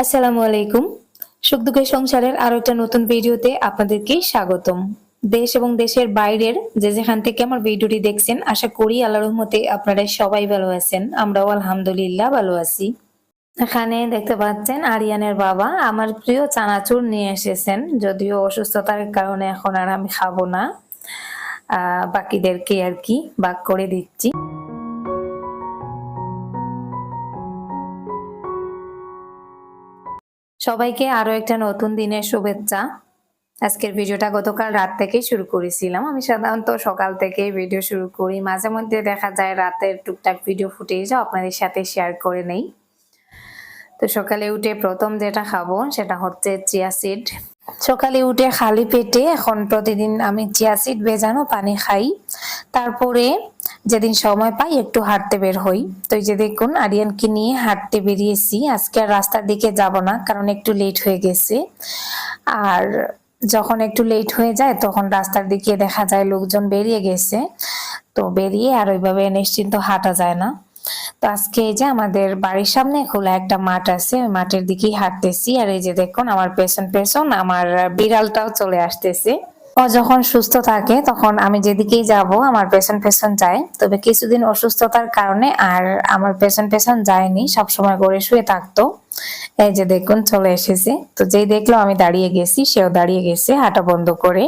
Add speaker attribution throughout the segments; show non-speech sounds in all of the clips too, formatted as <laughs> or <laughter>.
Speaker 1: আসসালামু আলাইকুম। সুখ দুঃখের সংসারের আরও একটা নতুন ভিডিওতে আপনাদেরকে স্বাগতম। দেশ এবং দেশের বাইরের যে যেখান থেকে আমার ভিডিওটি দেখছেন, আশা করি আল্লাহ রহমতে আপনারা সবাই ভালো আছেন। আমরাও আলহামদুলিল্লাহ ভালো আছি। এখানে দেখতে পাচ্ছেন আরিয়ানের বাবা আমার প্রিয় চানাচুর নিয়ে এসেছেন, যদিও অসুস্থতার কারণে এখন আর আমি খাব না। বাকিদেরকে আর কি বাক করে দিচ্ছি। সবাইকে আরও একটা নতুন দিনের শুভেচ্ছা। আজকের ভিডিওটা গতকাল রাত থেকেই শুরু করেছিলাম। আমি সাধারণত সকাল থেকে ভিডিও শুরু করি। মাঝে মধ্যে দেখা যায় রাতের টুকটাক ভিডিও ফুটেজও আপনাদের সাথে শেয়ার করে নেই। তো সকালে উঠে প্রথম যেটা খাব সেটা হচ্ছে চিয়া সিড সকালে উঠে খালি পেটে এখন প্রতিদিন আমি চিয়া সিড ভেজানো পানি খাই। তারপরে যেদিন সময় পাই একটু হাঁটতে বের হই। তো যে দেখুন, আরিয়ানকে নিয়ে হাঁটতে বেরিয়েছি। আজকে আর রাস্তার দিকে যাব না, কারণ একটু লেট হয়ে গেছে। আর যখন একটু লেট হয়ে যায়, তখন রাস্তার দিকে দেখা যায় লোকজন বেরিয়ে গেছে। তো বেরিয়ে আর ওইভাবে নিশ্চিন্ত হাঁটা যায় না। তো আজকে এই যে আমাদের বাড়ির সামনে খোলা একটা মাঠ আছে, ওই মাঠের দিকেই হাঁটতেছি। আর এই যে দেখুন, আমার পেছন পেছন আমার বিড়ালটাও চলে আসতেছে। ও যখন সুস্থ থাকে, তখন আমি যেদিকেই যাব, আমার পেছন পেছন যায়। তবে কিছুদিন অসুস্থতার কারণে আর আমার পেছন পেছন যায়নি, সবসময় গড়ে শুয়ে থাকতো। এই যে দেখুন, চলে এসেছে। তো যেই দেখল, আমি দাঁড়িয়ে গেছি, সেও দাঁড়িয়ে গেছে হাঁটা বন্ধ করে।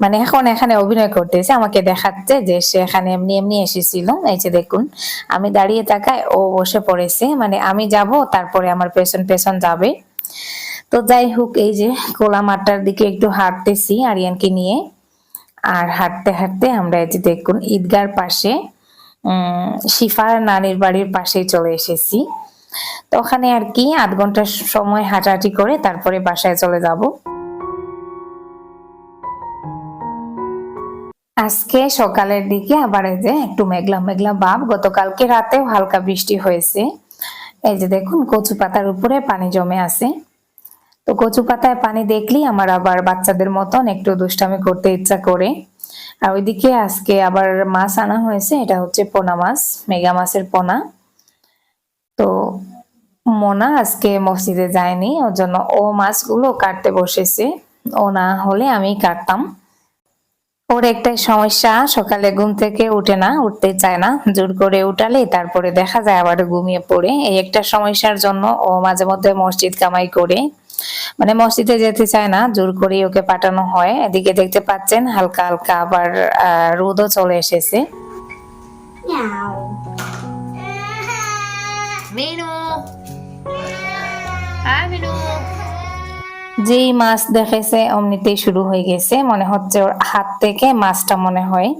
Speaker 1: মানে এখন এখানে অভিনয় করতেছে, আমাকে দেখাচ্ছে যে সে এখানে এমনি এমনি এসেছিল। এই যে দেখুন, আমি দাঁড়িয়ে থাকায় ও বসে পড়েছে মানে আমি যাব, তারপরে আমার পেছন পেছন যাবে। তো যাই হোক, এই যে কোলা মাঠটার দিকে একটু হাঁটতেছি আরিয়ানকে নিয়ে। আর হাঁটতে হাঁটতে আমরা এই যে দেখুন, ঈদগার পাশে শিফার নানির বাড়ির পাশেই চলে এসেছি। তো ওখানে আর কি, আধ ঘণ্টার সময় হাঁটাহাঁটি করে তারপরে বাসায় চলে যাব। আজকে সকালের দিকে আবার এই যে একটু মেঘলা মেঘলা ভাব, গতকালকে রাতেও হালকা বৃষ্টি হয়েছে। এই যে দেখুন কচু পাতার উপরে পানি জমে আছে। তো কচু পাতায় পানি দেখলেই আমার আবার বাচ্চাদের মতন একটু দুষ্টামি করতে ইচ্ছা করে। আর ওইদিকে আজকে আবার মাছ আনা হয়েছে, এটা হচ্ছে পোনা মাছ, মেগা মাছের পোনা। তো মোনা আজকে মসজিদে যায়নি, ওর জন্য ও মাছগুলো কাটতে বসেছে। ও না হলে আমি কাটতাম। ওর একটাই সমস্যা সকালে ঘুম থেকে উঠে না উঠতে চায় না। জোর করে উঠালে তারপরে দেখা যায় আবার ঘুমিয়ে পড়ে। এই একটা সমস্যার জন্য ও মাঝে মধ্যে মসজিদ কামাই করে। মানে মসজিদে যেতে চায় না জোর করে ওকে পাঠানো হয়। এদিকে দেখতে পাচ্ছেন হালকা হালকা আবার আহ, রোদও চলে এসেছে। মিনু। হ্যাঁ মিনু। যেই মাছ দেখেছে অমনিতেই শুরু হয়ে গেছে। মনে হচ্ছে ওর হাত থেকে মাছটা মনে হয়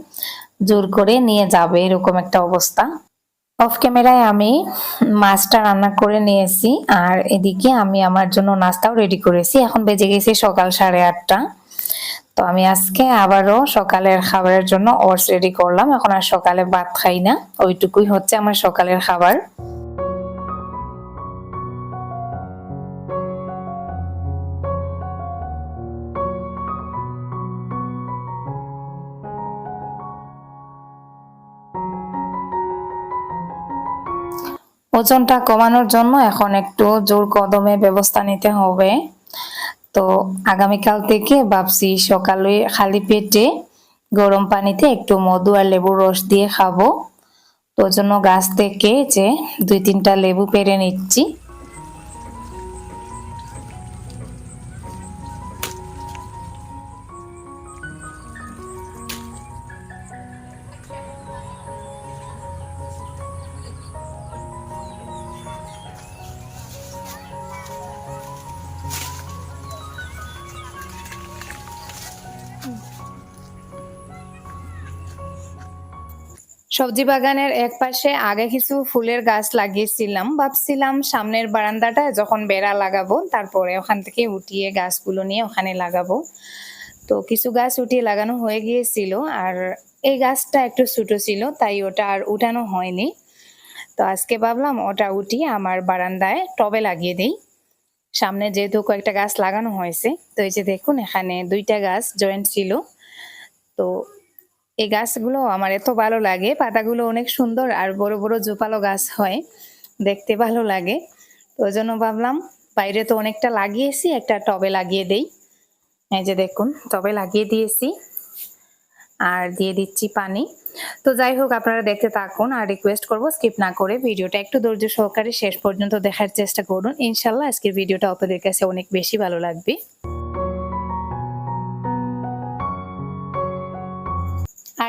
Speaker 1: জোর করে নিয়ে যাবে, এরকম একটা অবস্থা। অফ ক্যামেরায় আমি মাছটা রান্না করে নিয়েছি, আর এদিকে আমি আমার জন্য নাস্তাও রেডি করেছি। এখন বেজে গেছে সকাল সাড়ে আটটা। তো আমি আজকে আবারও সকালের খাবারের জন্য ওটস রেডি করলাম। এখন আর সকালে ভাত খাই না, ওইটুকুই হচ্ছে আমার সকালের খাবার। ওজনটা কমানোর জন্য এখন একটু জোর কদমে ব্যবস্থা নিতে হবে। তো আগামীকাল থেকে ভাবছি সকালে খালি পেটে গরম পানিতে একটু মধু আর লেবুর রস দিয়ে খাব। তো জন্য গাছ থেকে যে দুই তিনটা লেবু পেরে নিচ্ছি। সবজি বাগানের এক পাশে আগে কিছু ফুলের গাছ লাগিয়েছিলাম। ভাবছিলাম সামনের বারান্দাটায় যখন বেড়া লাগাবো, তারপরে ওখান থেকে উঠিয়ে গাছগুলো নিয়ে ওখানে লাগাবো। তো কিছু গাছ উঠিয়ে লাগানো হয়ে গিয়েছিল আর এই গাছটা একটু ছোটো ছিল, তাই ওটা আর উঠানো হয়নি। তো আজকে ভাবলাম ওটা উঠিয়ে আমার বারান্দায় টবে লাগিয়ে দিই। সামনে যেহেতু কয়েকটা গাছ লাগানো হয়েছে, তো এই যে দেখুন এখানে দুইটা গাছ জয়েন্ট ছিল। তো এই গাছগুলো আমার এত ভালো লাগে। পাতাগুলো অনেক সুন্দর আর বড় বড় জোপালো গাছ হয়। দেখতে ভালো লাগে। তো জন্য ভাবলাম বাইরে তো অনেকটা লাগিয়েছি, একটা টবে লাগিয়ে দেই। এই যে দেখুন, টবে লাগিয়ে দিয়েছি আর দিয়ে দিচ্ছি পানি। তো যাই হোক, আপনারা দেখতে থাকুন আর রিকোয়েস্ট করব স্কিপ না করে ভিডিওটা একটু ধৈর্য সহকারে শেষ পর্যন্ত দেখার চেষ্টা করুন। ইনশাল্লাহ আজকের ভিডিওটা আপনাদের কাছে অনেক বেশি ভালো লাগবে।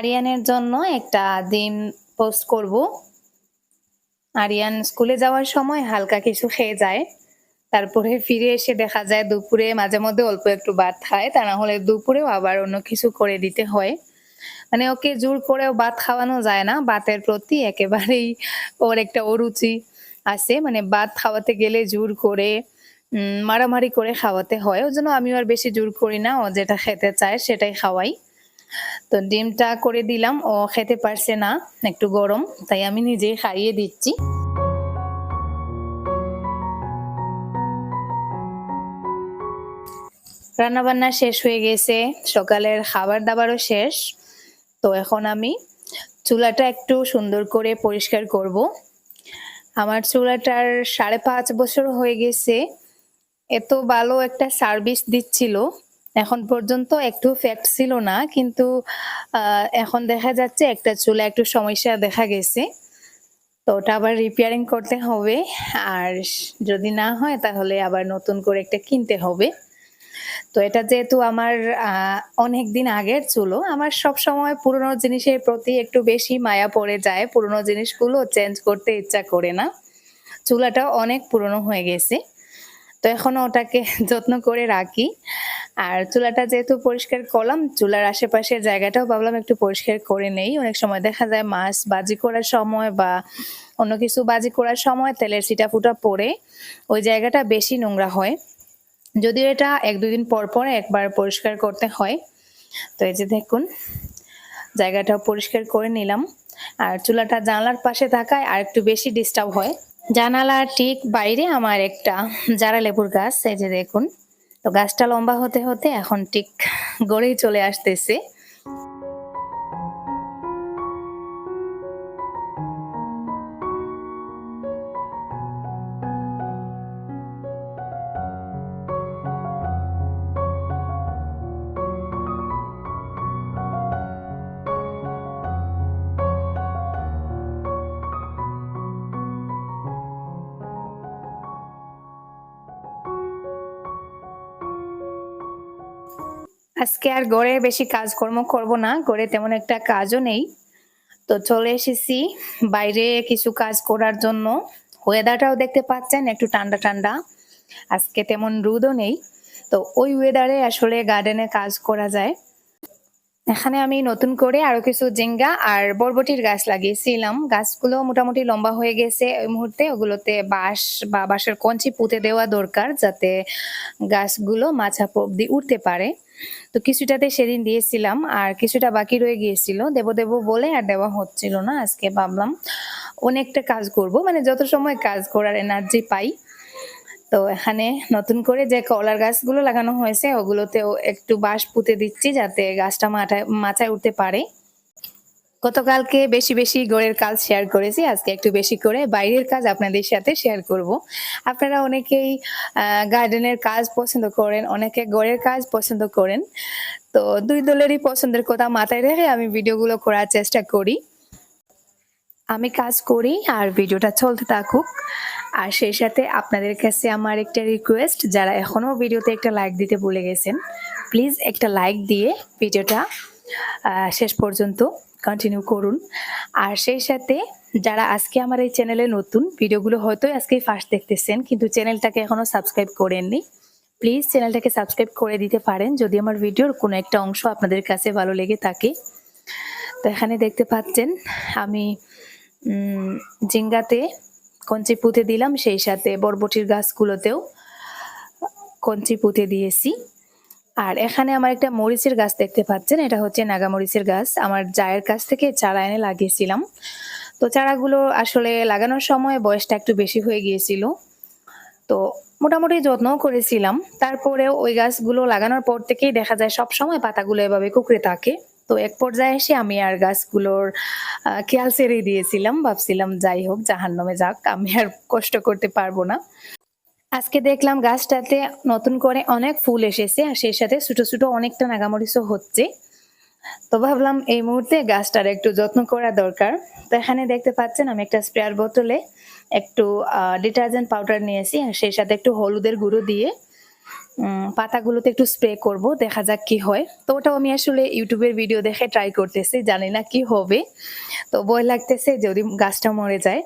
Speaker 1: আরিয়ানের জন্য একটা দিন পোস্ট করব। আরিয়ান স্কুলে যাওয়ার সময় হালকা কিছু খেয়ে যায়, তারপরে ফিরে এসে দেখা যায় দুপুরে মাঝে মধ্যে অল্প একটু ভাত খায়, তা না হলে দুপুরেও আবার অন্য কিছু করে দিতে হয়। মানে ওকে জোর করেও ভাত খাওয়ানো যায় না, ভাতের প্রতি একেবারেই ওর একটা অরুচি আছে মানে ভাত খাওয়াতে গেলে জোর করে মারামারি করে খাওয়াতে হয়। ওই জন্য আমি আর বেশি জোর করি না, ও যেটা খেতে চায় সেটাই খাওয়াই। তো ডিমটা করে দিলাম, ও খেতে পারছে না, একটু গরম, তাই আমি নিজেই খাইয়ে দিচ্ছি। রান্না বান্না শেষ হয়ে গেছে, সকালের খাবার দাবারও শেষ। তো এখন আমি চুলাটা একটু সুন্দর করে পরিষ্কার করব। আমার চুলাটার সাড়ে পাঁচ বছর হয়ে গেছে, এত ভালো একটা সার্ভিস দিচ্ছিল। এখন পর্যন্ত একটু ফ্যাক্ট ছিল না, কিন্তু এখন দেখা যাচ্ছে একটা চুলা একটু সমস্যা দেখা গেছে। তো ওটা আবার রিপেয়ারিং করতে হবে। আর যদি না হয় তাহলে আবার নতুন করে একটা কিনতে হবে। তো এটা যেহেতু আমার অনেক দিন আগের চুলো আমার সব সময় পুরনো জিনিসের প্রতি একটু বেশি মায়া পড়ে যায়। পুরনো জিনিসগুলো চেঞ্জ করতে ইচ্ছা করে না। চুলাটা অনেক পুরনো হয়ে গেছে। তো এখনও ওটাকে <laughs> যত্ন করে রাখি। আর চুলাটা যেহেতু পরিষ্কার করলাম, চুলার আশেপাশের জায়গাটাও ভাবলাম একটু পরিষ্কার করে নেই। অনেক সময় দেখা যায় মাছ বাজি করার সময় বা অন্য কিছু বাজি করার সময় তেলের সিটা ফুটা পড়ে, ওই জায়গাটা বেশি নোংরা হয়। যদিও এটা এক দুই দিন পর পর একবার পরিষ্কার করতে হয়। তো এই যে দেখুন, জায়গাটাও পরিষ্কার করে নিলাম। আর চুলাটা জানালার পাশে থাকায় আর একটু বেশি ডিস্টার্ব হয়। জানালার ঠিক বাইরে আমার একটা জারা লেবুর গাছ, এই যে দেখুন, তো গাছটা লম্বা হতে হতে এখন ঠিক গড়েই চলে আসতেছে। আজকে আর গড়ে বেশি কাজকর্ম করব না, গড়ে তেমন একটা কাজও নেই। তো চলে এসেছি বাইরে কিছু কাজ করার জন্য। ওয়েদারটাও দেখতে পাচ্ছেন, একটু ঠান্ডা ঠান্ডা। আজকে তেমন রোদও নেই। তো ওই ওয়েদারে আসলে গার্ডেনে কাজ করা যায়। এখানে আমি নতুন করে আরও কিছু জেঙ্গা আর বরবটির গাছ লাগিয়েছিলাম। গাছগুলো মোটামুটি লম্বা হয়ে গেছে ওই মুহূর্তে। ওগুলোতে বাঁশ বা বাঁশের কঞ্চি পুঁতে দেওয়া দরকার যাতে গাছগুলো মাছা অব্দি উঠতে পারে। তো কিছুটাতে সেদিন দিয়েছিলাম আর কিছুটা বাকি রয়ে গিয়েছিল। দেব দেব বলে আর দেওয়া হচ্ছিল না, আজকে ভাবলাম অনেকটা কাজ করব। মানে যত সময় কাজ করার এনার্জি পাই তো এখানে নতুন করে যে কলার গাছগুলো লাগানো হয়েছে, ওগুলোতেও একটু বাঁশ পুঁতে দিচ্ছি যাতে গাছটা মাথায় মাথায় উঠতে পারে। গতকালকে বেশি বেশি গড়ের কাজ শেয়ার করেছি, আজকে একটু বেশি করে বাইরের কাজ আপনাদের সাথে শেয়ার করব। আপনারা অনেকেই গার্ডেনের কাজ পছন্দ করেন, অনেকে গড়ের কাজ পছন্দ করেন। তো দুই দলেরই পছন্দের কথা মাথায় রেখে আমি ভিডিওগুলো করার চেষ্টা করি। আমি কাজ করি আর ভিডিওটা চলতে থাকুক। আর সেই সাথে আপনাদের কাছে আমার একটা রিকোয়েস্ট যারা এখনও ভিডিওতে একটা লাইক দিতে ভুলে গেছেন প্লিজ একটা লাইক দিয়ে ভিডিওটা শেষ পর্যন্ত কন্টিনিউ করুন। আর সেই সাথে যারা আজকে আমার এই চ্যানেলে নতুন, ভিডিওগুলো হয়তো আজকে ফার্স্ট দেখতেছেন, কিন্তু চ্যানেলটাকে এখনও সাবস্ক্রাইব করেননি প্লিজ চ্যানেলটাকে সাবস্ক্রাইব করে দিতে পারেন, যদি আমার ভিডিওর কোনো একটা অংশ আপনাদের কাছে ভালো লেগে থাকে। তো এখানে দেখতে পাচ্ছেন, আমি জিঙ্গাতে কঞ্চি পুঁতে দিলাম, সেই সাথে বরবটির গাছগুলোতেও কঞ্চি পুঁতে দিয়েছি। আর এখানে আমার একটা মরিচের গাছ দেখতে পাচ্ছেন, এটা হচ্ছে নাগা মরিচের গাছ। আমার জায়ের কাছ থেকে চারা এনে লাগিয়েছিলাম। তো চারাগুলো আসলে লাগানোর সময় বয়সটা একটু বেশি হয়ে গিয়েছিল। তো মোটামুটি যত্নও করেছিলাম। তারপরেও ওই গাছগুলো লাগানোর পর থেকেই দেখা যায় সব সময় পাতাগুলো এভাবে কুকড়ে থাকে। তো এক পর্যায়ে এসে আমি আর গাছগুলোর খেয়াল ছেড়ে দিয়েছিলাম। ভাবছিলাম যাই হোক, জাহান্নামে যাক, আমি আর কষ্ট করতে পারব না। আজকে দেখলাম গাছটাতে নতুন করে অনেক ফুল এসেছে আর সেই সাথে ছোট ছোট অনেকটা নাগামরিচও হচ্ছে। তো ভাবলাম এই মুহূর্তে গাছটার একটু যত্ন করা দরকার। তো এখানে দেখতে পাচ্ছেন আমি একটা স্প্রেয়ার বোতলে একটু ডিটারজেন্ট পাউডার নিয়েছি আর সেই সাথে একটু হলুদের গুঁড়ো দিয়ে পাতাগুলোতে একটু স্প্রে করব, দেখা যাক কি হয়। তো ওটাও আমি আসলে ইউটিউবের ভিডিও দেখে ট্রাই করতেছি, জানি না কি হবে। তো ভয় লাগতেছে যদি গাছটা মরে যায়।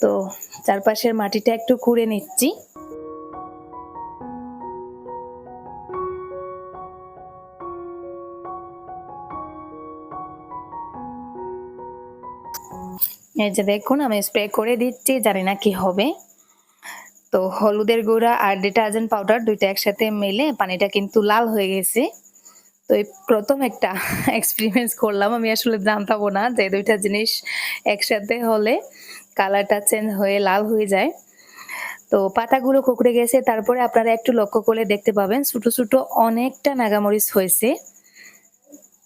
Speaker 1: তো চারপাশের মাটিটা একটু কুড়ে নিচ্ছি। এই যে দেখুন, আমি স্প্রে করে দিচ্ছি, জানি না কি হবে। তো হলুদের গুঁড়া আর ডিটারজেন্ট পাউডার দুইটা একসাথে মিলে পানিটা কিন্তু লাল হয়ে গেছে। তো এই প্রথম একটা <laughs> এক্সপেরিমেন্স করলাম। আমি আসলে জানতাম না যে দুইটা জিনিস একসাথে হলে কালারটা চেঞ্জ হয়ে লাল হয়ে যায়। তো পাতাগুলো কুকড়ে গেছে। তারপরে আপনারা একটু লক্ষ্য করে দেখতে পাবেন ছোট ছোট অনেকটা নাগামরিচ হয়েছে।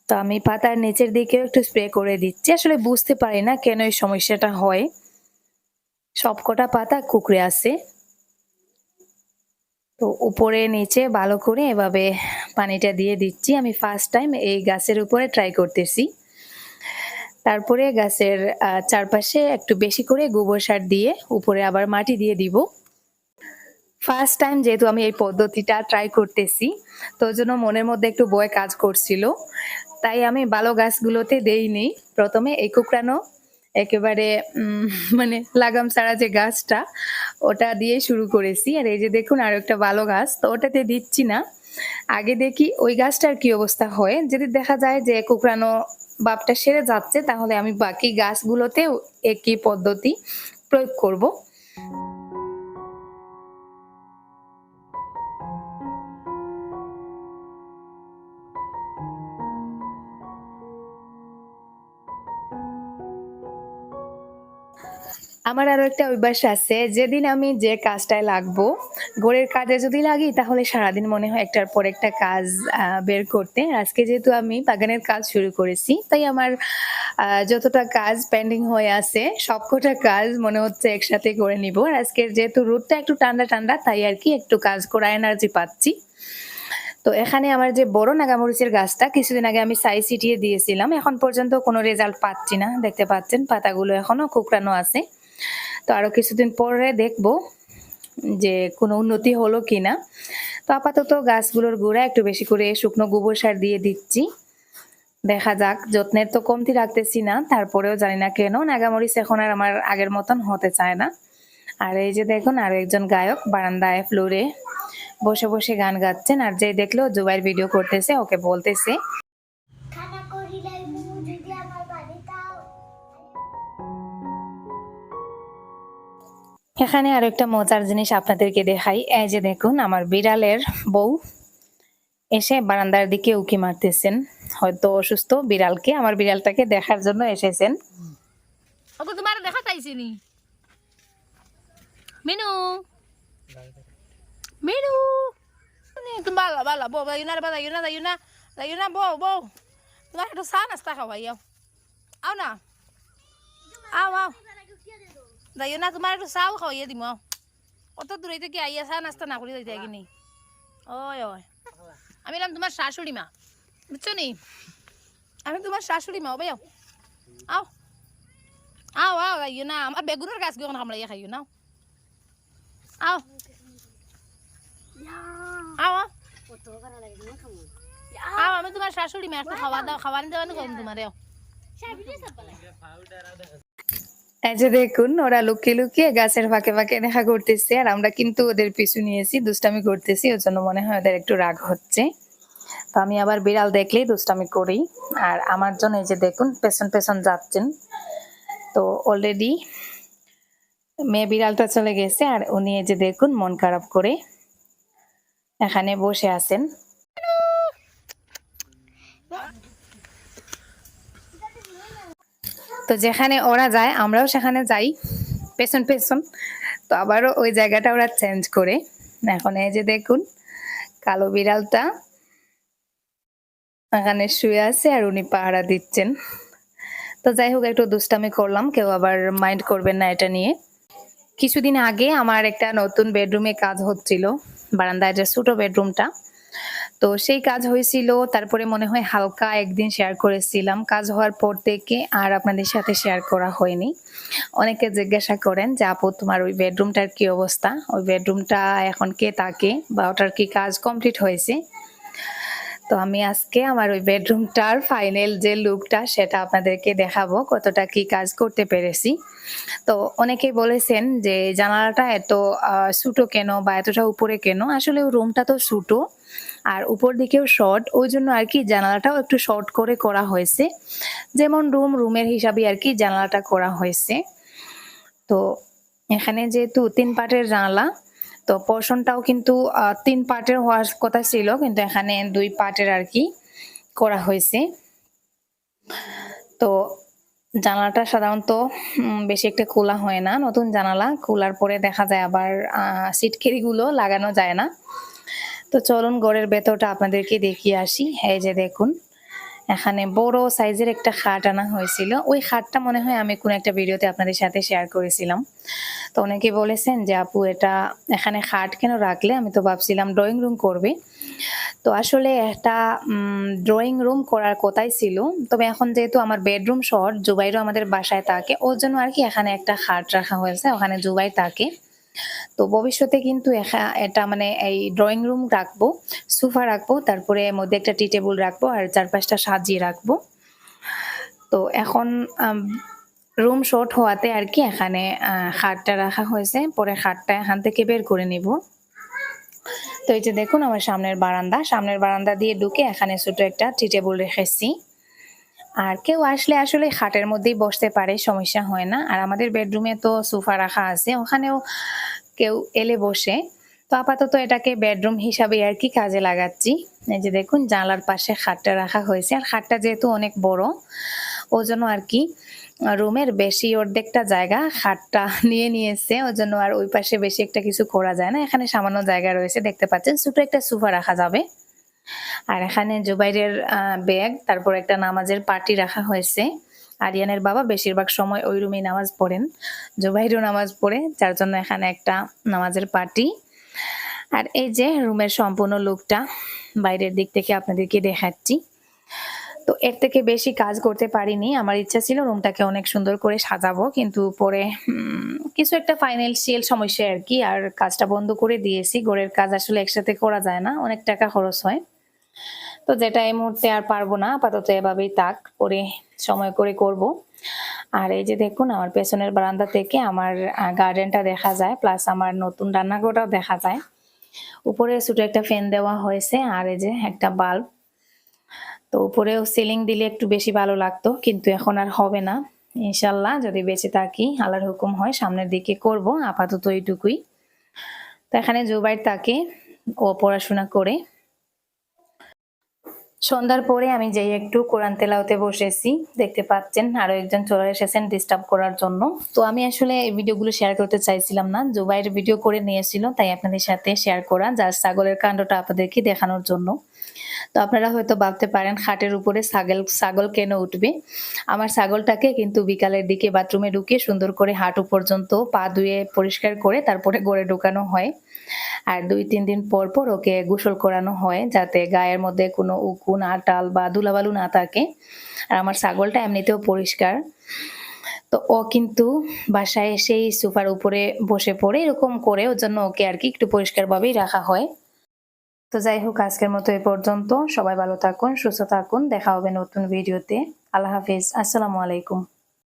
Speaker 1: তো আমি পাতার নিচের দিকেও একটু স্প্রে করে দিচ্ছি। আসলে বুঝতে পারি না কেন এই সমস্যাটা হয়। সবকটা পাতা কুকড়ে আছে। তো উপরে, নিচে ভালো করে এভাবে পানিটা দিয়ে দিচ্ছি। আমি ফার্স্ট টাইম এই গাছের উপরে ট্রাই করতেছি। তারপরে গাছের চারপাশে একটু বেশি করে গোবর সার দিয়ে উপরে আবার মাটি দিয়ে দিব। ফার্স্ট টাইম যেহেতু আমি এই পদ্ধতিটা ট্রাই করতেছি, তো জন্য মনের মধ্যে একটু ভয় কাজ করছিল। তাই আমি ভালো গাছগুলোতে দেইনি। প্রথমে এই কুকরানো একেবারে <laughs> মানে লাগাম ছাড়া যে গাছটা, ওটা দিয়ে শুরু করেছি। আর এই যে দেখুন, আরও একটা ভালো গাছ, তো ওটাতে দিচ্ছি না। আগে দেখি ওই গাছটার কি অবস্থা হয়। যদি দেখা যায় যে কুকরানো বাপটা সেরে যাচ্ছে, তাহলে আমি বাকি গাছগুলোতেও একই পদ্ধতি প্রয়োগ করব। আমার আরও একটা অভ্যাস আছে, যেদিন আমি যে কাজটায় লাগবো, ঘরের কাজে যদি লাগি, তাহলে সারাদিন মনে হয় একটার পর একটা কাজ বের করতে। আজকে যেহেতু আমি বাগানের কাজ শুরু করেছি, তাই আমার যতটা কাজ পেন্ডিং হয়ে আছে, সবকটা কাজ মনে হচ্ছে একসাথে করে নিব। আর আজকের যেহেতু রোদটা একটু ঠান্ডা ঠান্ডা, তাই আর কি একটু কাজ করা এনার্জি পাচ্ছি। তো এখানে আমার যে বড় নাগামরিচের গাছটা, কিছুদিন আগে আমি সাই ছিটিয়ে দিয়েছিলাম, এখন পর্যন্ত কোনো রেজাল্ট পাচ্ছি না। দেখতে পাচ্ছেন, পাতাগুলো এখনও কুকড়ানো আছে। তো আরও কিছুদিন পরে দেখব যে কোনো উন্নতি হলো কিনা। তো আপাতত গাছগুলোর গোড়া একটু বেশি করে শুকনো গোবর সার দিয়ে দিচ্ছি। দেখা যাক, যত্নের তো কমতি রাখতেছি না, তারপরেও জানি না কেন, নাগামরিচ এখন আর আমার আগের মতন হতে চায় না। আর এই যে দেখুন, আরও একজন গায়ক বারান্দায় ফ্লোরে বসে বসে গান গাচ্ছেন, আর যে দেখল জুবাইর ভিডিও করতেছে, ওকে বলতেছে এখানে আরও একটা মজার জিনিস আপনাদেরকে দেখাই। এই যে দেখুন, আমার বিড়ালের বউ এসে বারান্দার দিকে উকি মারতেছেন। হয়তো অসুস্থ বিড়ালকে, আমার বিড়ালটাকে দেখার জন্য এসেছেন।
Speaker 2: ওকে তোমার দেখা চাইছি নি মিনু। মিনু তুমি ভালো ভালো বউ যাই না রে যাই না যাই না যাই না, বউ বউ। তোমার একটু চা নাস্তা খাওয়াই, আও। আও না। আও আও। যাই না তোমার একটু চাও খাওয়াইয়া দিম অত দূরে থেকে আইয়া চা নাস্তা না করে যাইতে কিনি ওই ওই আমি এলাম তোমার শাশুড়ি মা বুঝছ নি আমি তোমার শাশুড়ি মা ও ভাই আও আও আও খাইও না আমার বেগুনের গাছ গিয়ে কামড়াইয়া খাইও না আও আও আও
Speaker 3: লাগে না খামো
Speaker 2: আও আমি তোমার শাশুড়ি মা একটু খাওয়া দাও খাওয়ানি দেওয়ানি করুন তোমার আও
Speaker 3: শাবিলে সব বলে
Speaker 1: এই যে দেখুন, ওরা লুকিয়ে লুকিয়ে গাছের ফাঁকে ফাঁকে দেখা করতেছে, আর আমরা কিন্তু ওদের পিছু নিয়েছি, দুষ্টামি করতেছি, ওর জন্য মনে হয় ওদের একটু রাগ হচ্ছে। তো আমি আবার বিড়াল দেখলেই দুষ্টামি করি, আর আমার জন্য এই যে দেখুন, পেছন পেছন যাচ্ছেন। তো অলরেডি মেয়ে বিড়ালটা চলে গেছে, আর উনি এই যে দেখুন, মন খারাপ করে এখানে বসে আছেন। তো যেখানে ওরা যায়, আমরাও সেখানে যাই, পেছন পেছন। তো আবারও ওই জায়গাটা ওরা চেঞ্জ করে। এখন এই যে দেখুন, কালো বিড়ালটা এখানে শুয়ে আছে আর উনি পাহারা দিচ্ছেন। তো যাই হোক, একটু দুষ্টামি করলাম, কেউ আবার মাইন্ড করবেন না এটা নিয়ে। কিছুদিন আগে আমার একটা নতুন বেডরুমে কাজ হচ্ছিল, বারান্দায় যে ছোট বেডরুমটা তো সেই কাজ হয়েছিল। তারপরে মনে হয় হালকা একদিন শেয়ার করেছিলাম। কাজ হওয়ার পর থেকে আর আপনাদের সাথে শেয়ার করা হয়নি। অনেকে জিজ্ঞাসা করেন যে, আপু, তোমার ওই বেডরুমটার কি অবস্থা? ওই বেডরুমটা এখন কে তাকে? বা ওটার কি কাজ কমপ্লিট হয়েছে? তো আমি আজকে আমার ওই বেডরুমটার ফাইনাল যে লুকটা সেটা আপনাদেরকে দেখাবো কতটা কি কাজ করতে পেরেছি। তো অনেকে বলেছেন যে জানালাটা এত ছোটো কেন বা এতটা উপরে কেন? আসলে রুমটা তো ছোটো আর উপর দিকেও শর্ট ওই জন্য আর কি জানালাটাও একটু শর্ট করে করা হয়েছে। যেমন রুম রুমের হিসাবে আর কি জানালাটা করা হয়েছে। তো এখানে যেহেতু তিন পাটের জানালা তো পোর্শনটাও কিন্তু তিন পার্টের হওয়ার কথা ছিল, কিন্তু এখানে দুই পার্টের আর কি করা হয়েছে। তো জানালাটা সাধারণত বেশি একটা খোলা হয় না, নতুন জানালা। খোলার পরে দেখা যায় আবার সিটকেরিগুলো লাগানো যায় না। তো চলুন ঘরের ভেতরটা আপনাদেরকে দেখিয়ে আসি। এই যে দেখুন। এখানে বড় সাইজের একটা খাট আনা হয়েছিল। ওই খাটটা মনে হয় আমি কোনো একটা ভিডিওতে আপনাদের সাথে শেয়ার করেছিলাম। তো অনেকে বলেছেন যে, আপু, এটা এখানে খাট কেন রাখলে? আমি তো ভাবছিলাম ড্রয়িং রুম করবে। তো আসলে একটা ড্রয়িং রুম করার কথাই ছিল। তবে এখন যেহেতু আমার বেডরুম শর্ট জুবাইরও আমাদের বাসায় থাকে, ওর জন্য আর কি এখানে একটা খাট রাখা হয়েছে, ওখানে জুবাই থাকে। তো ভবিষ্যতে কিন্তু এটা মানে এই ড্রয়িং রুম রাখব সোফা রাখব, তারপরে মধ্যে একটা টি টেবিল রাখব, আর চারপাশটা সাজিয়ে রাখব। তো এখন রুম শর্ট হওয়াতে আর কি এখানে খাটটা রাখা হয়েছে, পরে খাটটা এখান থেকে বের করে নিব। তো এই যে দেখুন আমার সামনের বারান্দা সামনের বারান্দা দিয়ে ঢুকে এখানে ছোট একটা টি টেবিল রেখেছি। আর কেউ আসলে আসলে খাটের মধ্যেই বসতে পারে, সমস্যা হয় না। আর আমাদের বেডরুমে তো সোফা রাখা আছে, ওখানেও কেউ এলে বসে। তো আপাতত এটাকে বেডরুম হিসাবে আর কি কাজে লাগাচ্ছি। এই যে দেখুন, জানলার পাশে খাটটা রাখা হয়েছে। আর খাটটা যেহেতু অনেক বড় ও জন্য আর কি, রুমের বেশি অর্ধেকটা জায়গা খাটটা <laughs> নিয়ে নিয়েছে। ওই জন্য আর ওই পাশে বেশি একটা কিছু করা যায় না। এখানে সামান্য জায়গা রয়েছে, দেখতে পাচ্ছেন। ছোট একটা সোফা রাখা যাবে। আর এখানে জুবাইরের ব্যাগ, তারপর একটা নামাজের পার্টি রাখা হয়েছে। আরিয়ানের বাবা বেশিরভাগ সময় ওই রুমেই নামাজ পড়েন। জুবাইরও নামাজ পড়ে, যার জন্য এখানে একটা নামাজের পার্টি। আর এই যে রুমের সম্পূর্ণ লুকটা, বাইরের দিক থেকে আপনাদেরকে দেখাচ্ছি। তো এর থেকে বেশি কাজ করতে পারিনি। আমার ইচ্ছা ছিল রুমটাকে অনেক সুন্দর করে সাজাবো, কিন্তু পরে কিছু একটা ফাইন্যান্সিয়াল সমস্যা আর কি, আর কাজটা বন্ধ করে দিয়েছি। ঘরের কাজ আসলে একসাথে করা যায় না, অনেক টাকা খরচ হয়। তো যেটা এই মুহূর্তে আর পারব না, আপাতত এভাবেই তাক করে সময় করে করব। আর এই যে দেখুন, আমার পেছনের বারান্দা থেকে আমার গার্ডেনটা দেখা যায় প্লাস আমার নতুন রান্নাঘরটাও দেখা যায়। উপরে ছোট একটা ফ্যান দেওয়া হয়েছে, আর এই যে একটা বাল্ব তো উপরেও সিলিং দিলে একটু বেশি ভালো লাগতো, কিন্তু এখন আর হবে না। ইনশাল্লাহ যদি বেঁচে থাকি, আল্লাহর হুকুম হয়, সামনের দিকে করব, আপাতত এইটুকুই। তো এখানে জুবাইর তাকে ও পড়াশোনা করে। সন্ধ্যার পরে আমি যেই একটু কোরআন তেলাওতে বসেছি, দেখতে পাচ্ছেন আরও একজন চলে এসেছেন ডিস্টার্ব করার জন্য। তো আমি আসলে এই ভিডিওগুলো শেয়ার করতে চাইছিলাম না, জুবাইর ভিডিও করে নিয়েছিল, তাই আপনাদের সাথে শেয়ার করা, যার ছাগলের কাণ্ডটা আপনাদেরকে দেখানোর জন্য। তো আপনারা হয়তো ভাবতে পারেন, খাটের উপরে ছাগল ছাগল কেন উঠবে? আমার ছাগলটাকে কিন্তু বিকালের দিকে বাথরুমে ঢুকে সুন্দর করে হাঁটু পর্যন্ত পা ধুয়ে পরিষ্কার করে তারপরে গড়ে ঢুকানো হয়। আর দুই, তিন দিন পর পর ওকে গোসল করানো হয়, যাতে গায়ের মধ্যে কোনো উকুন আটাল বা ধুলাবালু না থাকে, আর আমার ছাগলটা এমনিতেও পরিষ্কার। তো ও কিন্তু বাসায় এসেই সোফার উপরে বসে পড়ে, এরকম করে ওর জন্য ওকে আর কি একটু পরিষ্কারভাবেই রাখা হয়। তো যাই হোক, আজকের মতো এ পর্যন্ত। সবাই ভালো থাকুন, সুস্থ থাকুন। দেখা হবে নতুন ভিডিওতে। আল্লাহ হাফিজ। আসসালামু আলাইকুম।